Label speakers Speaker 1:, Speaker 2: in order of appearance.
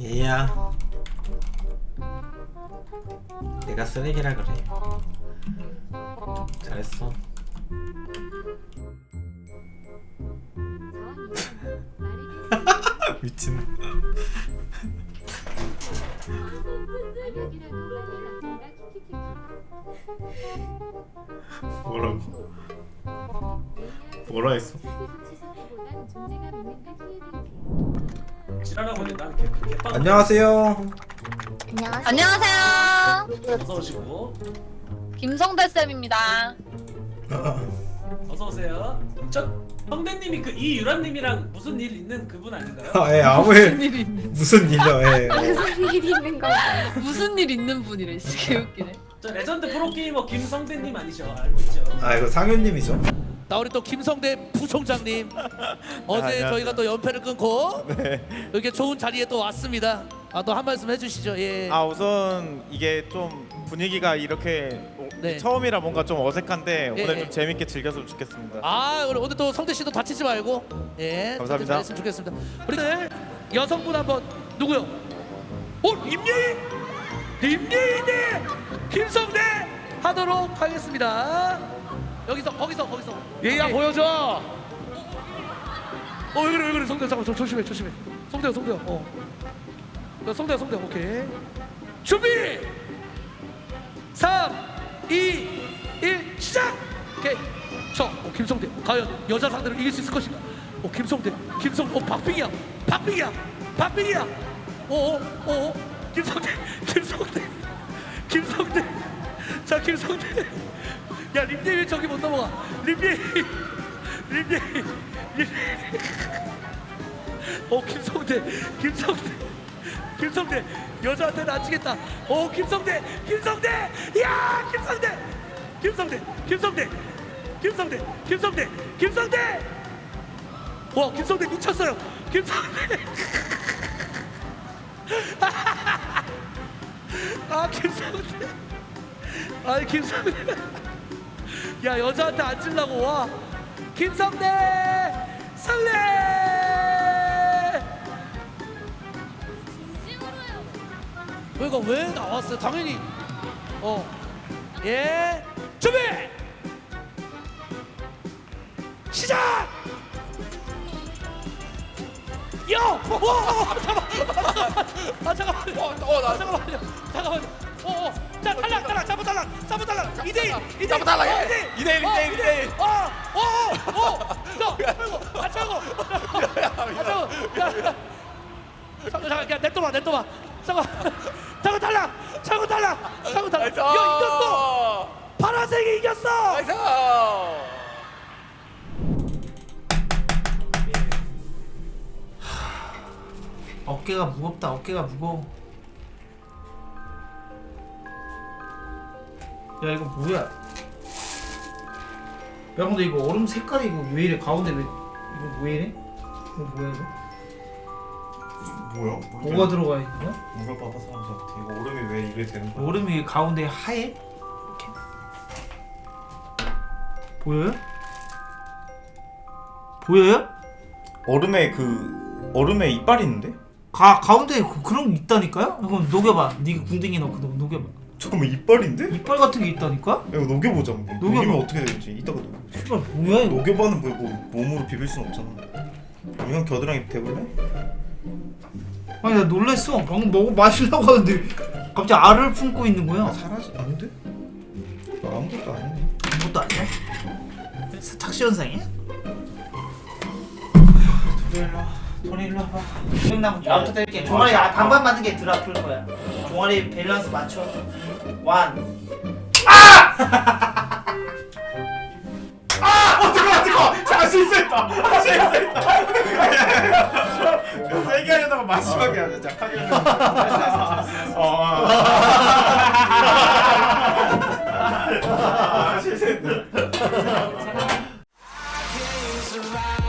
Speaker 1: 얘야. 내가 쓰레기라 그래. 잘했어. 미친. 뭐라고? 뭐라 했어
Speaker 2: 지랄하고 있는데 난 개, 개빵
Speaker 1: 안녕하세요
Speaker 3: 안녕하세요.
Speaker 2: 어서 오시고
Speaker 3: 김성대 쌤입니다.
Speaker 2: 어서 오세요 저 형대님이 그 이유란님이랑 무슨 일 있는 그분 아닌가요?
Speaker 1: 아, 예, 아무 일
Speaker 3: 무슨 일 있는
Speaker 1: 무슨 일이요 예.
Speaker 4: 무슨 일이 있는 거야?
Speaker 3: 무슨 일 있는 분이래. 씨, 개웃기네.
Speaker 2: 저 레전드 프로게이머 김성대님 아니죠? 알고 있죠?
Speaker 1: 아 이거 상현님이죠
Speaker 5: 나 우리 또 김성대 부총장님 어제
Speaker 6: 안녕하세요.
Speaker 5: 저희가 또 연패를 끊고 이렇게 좋은 자리에 또 왔습니다. 아 또 한 말씀 해주시죠. 예.
Speaker 6: 아 우선 이게 좀 분위기가 이렇게 오-
Speaker 5: 네.
Speaker 6: 처음이라 뭔가 좀 어색한데
Speaker 5: 예,
Speaker 6: 오늘
Speaker 5: 예.
Speaker 6: 좀 재밌게 즐겼으면 좋겠습니다.
Speaker 5: 아 오늘 오늘 또 성대 씨도 다치지 말고 예.
Speaker 6: 감사합니다.
Speaker 5: 좋겠습니다. 우리 네, 여성분 한번 누구요? 어 임예인 임예인 대 김성대 하도록 하겠습니다. 여기서 거기서 거기서. 예야 보여줘. 어왜 그래 왜 그래. 성대 잠깐 좀 조심해 조심해. 성대야 성대야. 어. 야, 성대야 성대야. 오케이. 준비. 3, 2, 1 시작! 오케이. 자 어, 김성대. 과연 여자 상대를 이길 수 있을 것인가? 어 김성대. 김성 어 박빙이야. 박빙이야. 박빙이야. 어어어. 김성대. 김성대. 김성대. 자 김성대 야 림예이 왜 저기 못 넘어가. 림예이 림예이 림- 어 김성대. 김성대. 김성대. 여자한테는 안 지겠다. 어 김성대. 김성대. 야 김성대. 김성대. 김성대. 김성대. 김성대. 김성대. 와 김성대 미쳤어요. 김성대. 아 김성대. 아이 김성대 야 여자한테 앉으려고 와 김성대 성대 왜가 왜 나왔어요? 당연히 어. 예. 준비. 시작. 야! 어, 잠깐만. 아, 잠깐만. 어, 어, 나 잠깐만요. 잠깐만요. 어, 어. 자, 탈락, 탈락. 잡아 탈락. 잡아 탈락. 2대 1. 2대 1. 잡아 탈락. 2대 1.
Speaker 6: 2대 1, 2대 1, 2대 1.
Speaker 5: 어, 어, 어. 자, 아이고. 아, 차고. 아, 차고. 야. 잠깐, 잠깐. 야, 냅둬봐, 냅둬봐. 잠깐. 잠깐 탈락. 잠깐 탈락. 잠깐 탈락. 야, 이겼어. 파란색이 이겼어.
Speaker 1: 어깨가 무겁다 어깨가 무거워 야 이거 뭐야 야 근데 이거 얼음 색깔이 이거 왜 이래 가운데 왜 이거 왜 이래? 이거 뭐야 이거?
Speaker 7: 뭐야?
Speaker 1: 뭐가 들어가 있는 거야?
Speaker 7: 받아 사람들한테 이거 얼음이 왜 이래 되는 거야?
Speaker 1: 얼음이 가운데 하얘? 이렇게 보여요? 보여요?
Speaker 7: 얼음에 그 얼음에 이빨 있는데?
Speaker 1: 가 가운데 그, 그런 게 있다니까요? 이거 녹여봐. 네가 궁뎅이 넣고 녹- 녹여봐.
Speaker 7: 잠깐만 이빨인데?
Speaker 1: 이빨 같은 게 있다니까?
Speaker 7: 야, 이거 녹여보자 한번.
Speaker 1: 녹여봐.
Speaker 7: 녹이면 어떻게 되는지 이따가 녹여.
Speaker 1: 씨발 뭐야 이거?
Speaker 7: 녹여봐는 뭐, 뭐 몸으로 비빌 순 없잖아. 그럼 형 겨드랑이 대볼래?
Speaker 1: 아니 나 놀랬어. 방금 먹어 마시려고 하는데 갑자기 알을 품고 있는 거야.
Speaker 7: 사라지 아닌데? 나 아무것도 아니네.
Speaker 1: 아무것도 아니야? 착시 현상이야? 토니 일로 와. 돈이 일로 와봐. 생나무 나부터 때릴게. 종아리 아, 반반 맞는 게 드라 풀 거야. 종아리 밸런스 맞춰. 완.
Speaker 7: 아! 아! 어, 잠깐만, 잠깐 아, 실수 했다! 실수 했다! 세게 하려다가 마지막에 하자. 자, 카메라. 좀- 어, 어. 실수 했다. around.